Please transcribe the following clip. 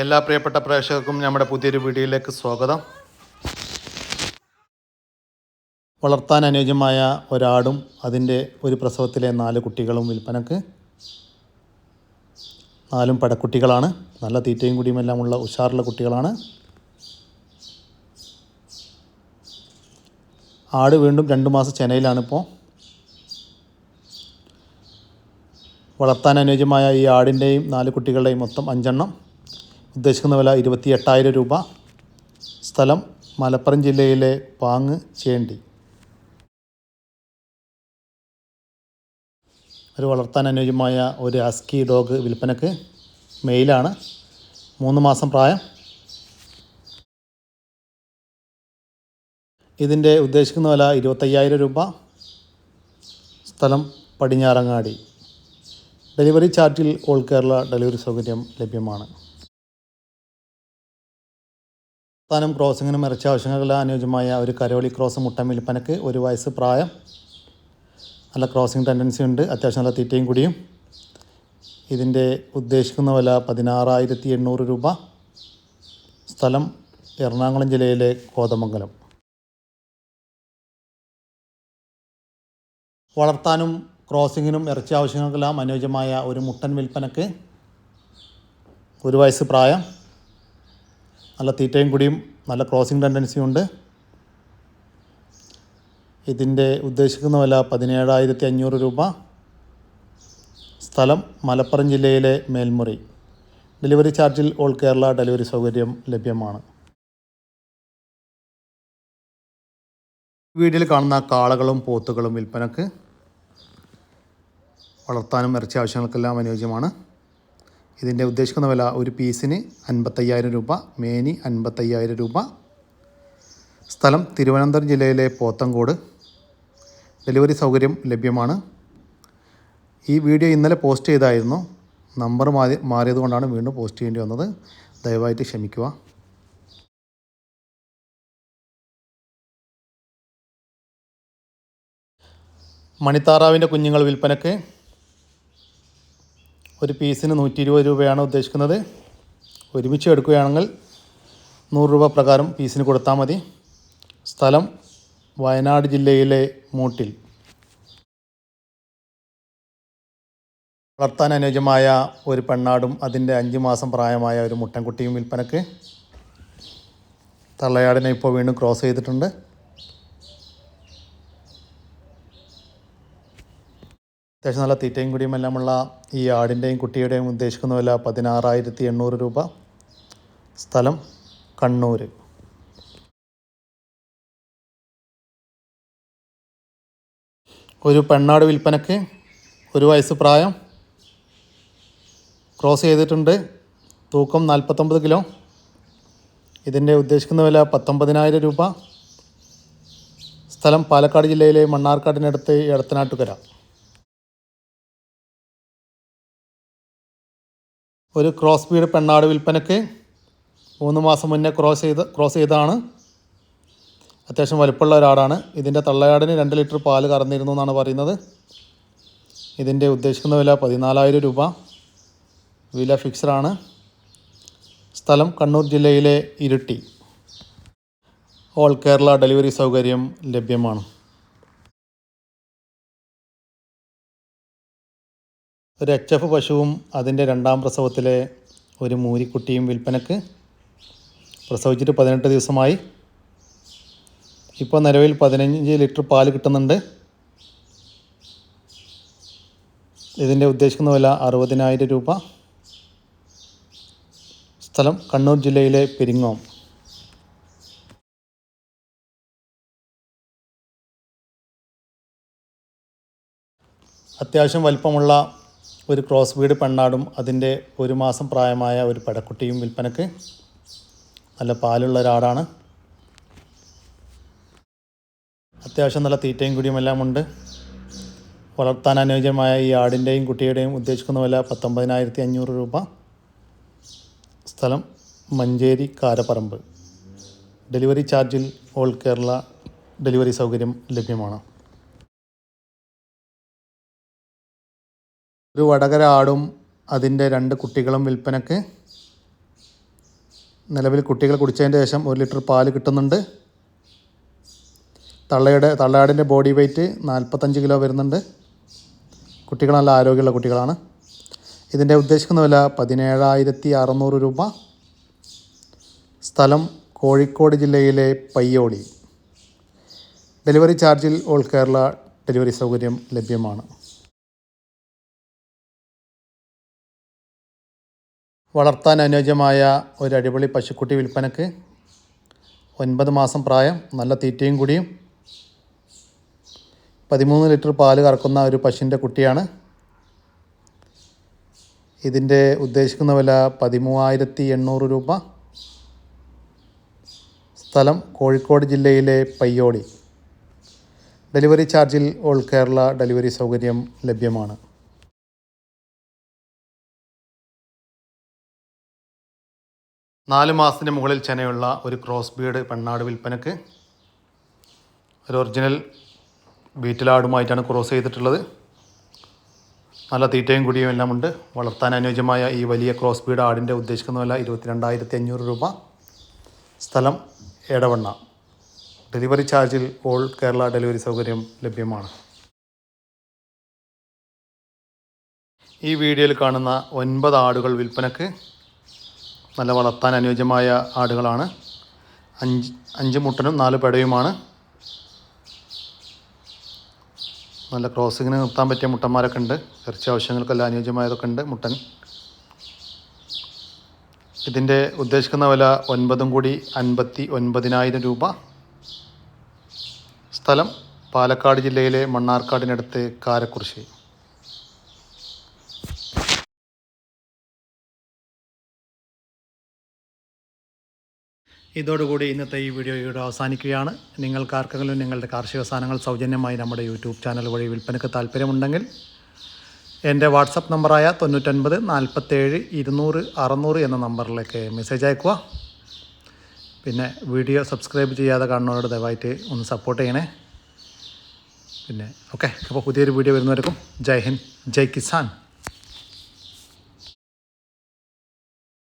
എല്ലാ പ്രിയപ്പെട്ട പ്രേക്ഷകർക്കും നമ്മുടെ പുതിയൊരു വീഡിയോയിലേക്ക് സ്വാഗതം. വളർത്താൻ അനുയോജ്യമായ ഒരാടും അതിന്റെ ഒരു പ്രസവത്തിലെ നാല് കുട്ടികളും വിൽപ്പനക്ക്. നാലും പടക്കുട്ടികളാണ്. നല്ല തീറ്റയും കുടിയും എല്ലാം ഉള്ള ഉഷാറുള്ള കുട്ടികളാണ്. ആട് വീണ്ടും രണ്ട് മാസം ചെനയിലാണിപ്പോൾ വളർത്താൻ അനുയോജ്യമായ ഈ ആടിന്റെയും നാല് കുട്ടികളുടെയും മൊത്തം അഞ്ചെണ്ണം. ഉദ്ദേശിക്കുന്ന വില ഇരുപത്തി എട്ടായിരം രൂപ. സ്ഥലം മലപ്പുറം ജില്ലയിലെ പാങ്ങ് ചേണ്ടി. ഒരു വളർത്താൻ അനുയോജ്യമായ ഒരു അസ്കി ഡോഗ് വിൽപ്പനക്ക് മെയിലാണ്. മൂന്ന് മാസം പ്രായം. ഇതിന്റെ ഉദ്ദേശിക്കുന്ന വില ഇരുപത്തയ്യായിരം രൂപ. സ്ഥലം പടിഞ്ഞാറങ്ങാടി. ഡെലിവറി ചാർട്ടിൽ ഓൾ കേരള ഡെലിവറി സൗകര്യം ലഭ്യമാണ്. സ്ഥാനം ക്രോസിങ്ങിനും ഇറച്ചി ആവശ്യങ്ങൾക്കെല്ലാം അനുയോജ്യമായ ഒരു കരോളി ക്രോസ് മുട്ട വിൽപ്പനക്ക് ഒരു വയസ്സ് പ്രായം. നല്ല ക്രോസിംഗ് ടെൻഡൻസി ഉണ്ട്. അത്യാവശ്യം നല്ല തീറ്റയും കൂടിയും. ഇതിന്റെ ഉദ്ദേശിക്കുന്ന വില പതിനാറായിരത്തി എണ്ണൂറ് രൂപ. സ്ഥലം എറണാകുളം ജില്ലയിലെ കോതമംഗലം. വളർത്താനും ക്രോസിങ്ങിനും ഇറച്ചി ആവശ്യങ്ങൾക്കെല്ലാം അനുയോജ്യമായ ഒരു മുട്ടൻ വിൽപ്പനക്ക് ഒരു വയസ്സ് പ്രായം. നല്ല തീറ്റയും കൂടിയും നല്ല ക്രോസിങ് ടെൻഡൻസിയും ഉണ്ട്. ഇതിന്റെ ഉദ്ദേശിക്കുന്ന വില പതിനേഴായിരത്തി അഞ്ഞൂറ് രൂപ. സ്ഥലം മലപ്പുറം ജില്ലയിലെ മേൽമുറി. ഡെലിവറി ചാർജിൽ ഓൾ കേരള ഡെലിവറി സൗകര്യം ലഭ്യമാണ്. വീഡിയോയിൽ കാണുന്ന കാളകളും പോത്തുകളും വിൽപ്പനക്ക് വളർത്താനും ഇറച്ചി ആവശ്യങ്ങൾക്കെല്ലാം അനുയോജ്യമാണ്. ഇതിന്റെ ഉദ്ദേശിക്കുന്ന വില ഒരു പീസിന് അൻപത്തയ്യായിരം രൂപ മേനി അൻപത്തയ്യായിരം രൂപ. സ്ഥലം തിരുവനന്തപുരം ജില്ലയിലെ പോത്തങ്കോട്. ഡെലിവറി സൗകര്യം ലഭ്യമാണ്. ഈ വീഡിയോ ഇന്നലെ പോസ്റ്റ് ചെയ്തായിരുന്നു. നമ്പർ മാറി മാറിയതുകൊണ്ടാണ് വീണ്ടും പോസ്റ്റ് ചെയ്യേണ്ടി വന്നത്. ദയവായിട്ട് ക്ഷമിക്കുക. മണിത്താറാവിന്റെ കുഞ്ഞുങ്ങൾ വിൽപ്പനക്ക് ഒരു പീസിന് നൂറ്റി ഇരുപത് രൂപയാണ് ഉദ്ദേശിക്കുന്നത്. ഒരുമിച്ച് എടുക്കുകയാണെങ്കിൽ നൂറ് രൂപ പ്രകാരം പീസിന് കൊടുത്താൽ മതി. സ്ഥലം വയനാട് ജില്ലയിലെ മൂട്ടിൽ. വളർത്താൻ അനുയോജ്യമായ ഒരു പെണ്ണാടും അതിന്റെ അഞ്ച് മാസം പ്രായമായ ഒരു മുട്ടൻകുട്ടിയും വിൽപ്പനക്ക്. തള്ളയാടിനെ ഇപ്പോൾ വീണ്ടും ക്രോസ് ചെയ്തിട്ടുണ്ട്. അത്യാവശ്യം നല്ല തീറ്റയും കുടിയും എല്ലാമുള്ള ഈ ആടിന്റെയും കുട്ടിയുടെയും ഉദ്ദേശിക്കുന്ന വില പതിനാറായിരത്തി എണ്ണൂറ് രൂപ. സ്ഥലം കണ്ണൂർ ഒരു പെണ്ണാട് വിൽപ്പനക്ക് ഒരു വയസ്സ് പ്രായം. ക്രോസ് ചെയ്തിട്ടുണ്ട്. തൂക്കം നാൽപ്പത്തൊമ്പത് കിലോ. ഇതിന്റെ ഉദ്ദേശിക്കുന്ന വില പത്തൊമ്പതിനായിരം രൂപ. സ്ഥലം പാലക്കാട് ജില്ലയിലെ മണ്ണാർക്കാടിനടുത്ത് എടത്തനാട്ടുകര. ഒരു ക്രോസ് ബീഡ് പെണ്ണാട് വിൽപ്പനയ്ക്ക് മൂന്ന് മാസം മുന്നേ ക്രോസ് ചെയ്ത് ക്രോസ് ചെയ്തതാണ്. അത്യാവശ്യം വലുപ്പമുള്ള ഒരാടാണ്. ഇതിന്റെ തള്ളയാടിന് രണ്ട് ലിറ്റർ പാൽ കറന്നിരുന്നു എന്നാണ് പറയുന്നത്. ഇതിന്റെ ഉദ്ദേശിക്കുന്ന വില പതിനാലായിരം രൂപ. വില ഫിക്സഡാണ് സ്ഥലം കണ്ണൂർ ജില്ലയിലെ ഇരുട്ടി. ഓൾ കേരള ഡെലിവറി സൗകര്യം ലഭ്യമാണ്. ഒരു എച്ച് എഫ് പശുവും അതിന്റെ രണ്ടാം പ്രസവത്തിലെ ഒരു മൂരിക്കുട്ടിയും വിൽപ്പനക്ക് പ്രസവിച്ചിട്ട് പതിനെട്ട് ദിവസമായി. ഇപ്പോൾ നിലവിൽ പതിനഞ്ച് ലിറ്റർ പാൽ കിട്ടുന്നുണ്ട്. ഇതിന്റെ ഉദ്ദേശിക്കുന്ന വില അറുപതിനായിരം രൂപ. സ്ഥലം കണ്ണൂർ ജില്ലയിലെ പെരിങ്ങോം. അത്യാവശ്യം വലിപ്പമുള്ള ഒരു ക്രോസ് വീട് പെണ്ണാടും അതിന്റെ ഒരു മാസം പ്രായമായ ഒരു പടക്കുട്ടിയും വിൽപ്പനക്ക് നല്ല പാലുള്ള ഒരാടാണ്. അത്യാവശ്യം നല്ല തീറ്റയും കുടിയും എല്ലാം ഉണ്ട്. വളർത്താൻ അനുയോജ്യമായ ഈ ആടിന്റെയും കുട്ടിയുടെയും ഉദ്ദേശിക്കുന്ന വില പത്തൊമ്പതിനായിരത്തി അഞ്ഞൂറ് രൂപ. സ്ഥലം മഞ്ചേരി കാരപ്പറമ്പ്. ഡെലിവറി ചാർജിൽ ഓൾ കേരള ഡെലിവറി സൗകര്യം ലഭ്യമാണ്. ഒരു വടകര ആടും അതിന്റെ രണ്ട് കുട്ടികളും വിൽപ്പനക്ക്. നിലവിൽ കുട്ടികൾ കുടിച്ചതിന്റെ ശേഷം ഒരു ലിറ്റർ പാൽ കിട്ടുന്നുണ്ട്. തള്ളയുടെ തള്ളയാടിന്റെ ബോഡി വെയ്റ്റ് നാൽപ്പത്തഞ്ച് കിലോ വരുന്നുണ്ട്. കുട്ടികൾ നല്ല ആരോഗ്യമുള്ള കുട്ടികളാണ്. ഇതിന്റെ ഉദ്ദേശിക്കുന്ന വില പതിനേഴായിരത്തി അറുന്നൂറ് രൂപ. സ്ഥലം കോഴിക്കോട് ജില്ലയിലെ പയ്യോളി. ഡെലിവറി ചാർജിൽ ഓൾ കേരള ഡെലിവറി സൗകര്യം ലഭ്യമാണ്. വളർത്താൻ അനുയോജ്യമായ ഒരു അടിപൊളി പശുക്കുട്ടി വിൽപ്പനക്ക് ഒൻപത് മാസം പ്രായം നല്ല തീറ്റയും കൂടിയും പതിമൂന്ന് ലിറ്റർ പാൽ കറക്കുന്ന ഒരു പശുവിന്റെ കുട്ടിയാണ്. ഇതിന്റെ ഉദ്ദേശിക്കുന്ന വില പതിമൂവായിരത്തി എണ്ണൂറ് രൂപ. സ്ഥലം കോഴിക്കോട് ജില്ലയിലെ പയ്യോളി. ഡെലിവറി ചാർജിൽ ഓൾ കേരള ഡെലിവറി സൗകര്യം ലഭ്യമാണ്. നാല് മാസത്തിന് മുകളിൽ ചെനയുള്ള ഒരു ക്രോസ് ബീഡ് പെണ്ണാട് വിൽപ്പനക്ക് ഒരു ഒറിജിനൽ ബീറ്റിലാടുമായിട്ടാണ് ക്രോസ് ചെയ്തിട്ടുള്ളത്. നല്ല തീറ്റയും കുടിയും എല്ലാം ഉണ്ട്. വളർത്താൻ അനുയോജ്യമായ ഈ വലിയ ക്രോസ് ബീഡ് ആടിന്റെ ഉദ്ദേശിക്കുന്ന വില ഇരുപത്തിരണ്ടായിരത്തി അഞ്ഞൂറ് രൂപ. സ്ഥലം എടവണ്ണ. ഡെലിവറി ചാർജിൽ ഓൾ കേരള ഡെലിവറി സൗകര്യം ലഭ്യമാണ്. ഈ വീഡിയോയിൽ കാണുന്ന ഒൻപത് ആടുകൾ വിൽപ്പനക്ക് നല്ല വളർത്താൻ അനുയോജ്യമായ ആടുകളാണ്. അഞ്ച് അഞ്ച് മുട്ടനും നാല് പെടയുമാണ്. നല്ല ക്രോസിങ്ങിന് നിർത്താൻ പറ്റിയ മുട്ടന്മാരൊക്കെ ഉണ്ട്. ഇറച്ചി ആവശ്യങ്ങൾക്കെല്ലാം അനുയോജ്യമായതൊക്കെ ഉണ്ട് മുട്ടൻ. ഇതിന്റെ ഉദ്ദേശിക്കുന്ന വില ഒൻപതും കൂടി അൻപത്തി ഒൻപതിനായിരം രൂപ. സ്ഥലം പാലക്കാട് ജില്ലയിലെ മണ്ണാർക്കാടിനടുത്ത് കാരക്കുറിശി ഇതോടുകൂടി ഇന്നത്തെ ഈ വീഡിയോ ഇവിടെ അവസാനിക്കുകയാണ്. നിങ്ങൾക്ക് ആർക്കെങ്കിലും നിങ്ങളുടെ കാർഷിക സാധനങ്ങൾ സൗജന്യമായി നമ്മുടെ യൂട്യൂബ് ചാനൽ വഴി വിൽപ്പനയ്ക്ക് താല്പര്യമുണ്ടെങ്കിൽ എന്റെ വാട്സപ്പ് നമ്പറായ തൊണ്ണൂറ്റൊൻപത് നാൽപ്പത്തേഴ് ഇരുന്നൂറ് അറുന്നൂറ് എന്ന നമ്പറിലേക്ക് മെസ്സേജ് അയക്കുക. പിന്നെ വീഡിയോ സബ്സ്ക്രൈബ് ചെയ്യാതെ കാണുന്നവരോട് ദയവായിട്ട് ഒന്ന് സപ്പോർട്ട് ചെയ്യണേ. പിന്നെ ഓക്കെ അപ്പോൾ പുതിയൊരു വീഡിയോ വരുന്നവർക്കും ജയ് ഹിന്ദ് ജയ് കിസാൻ.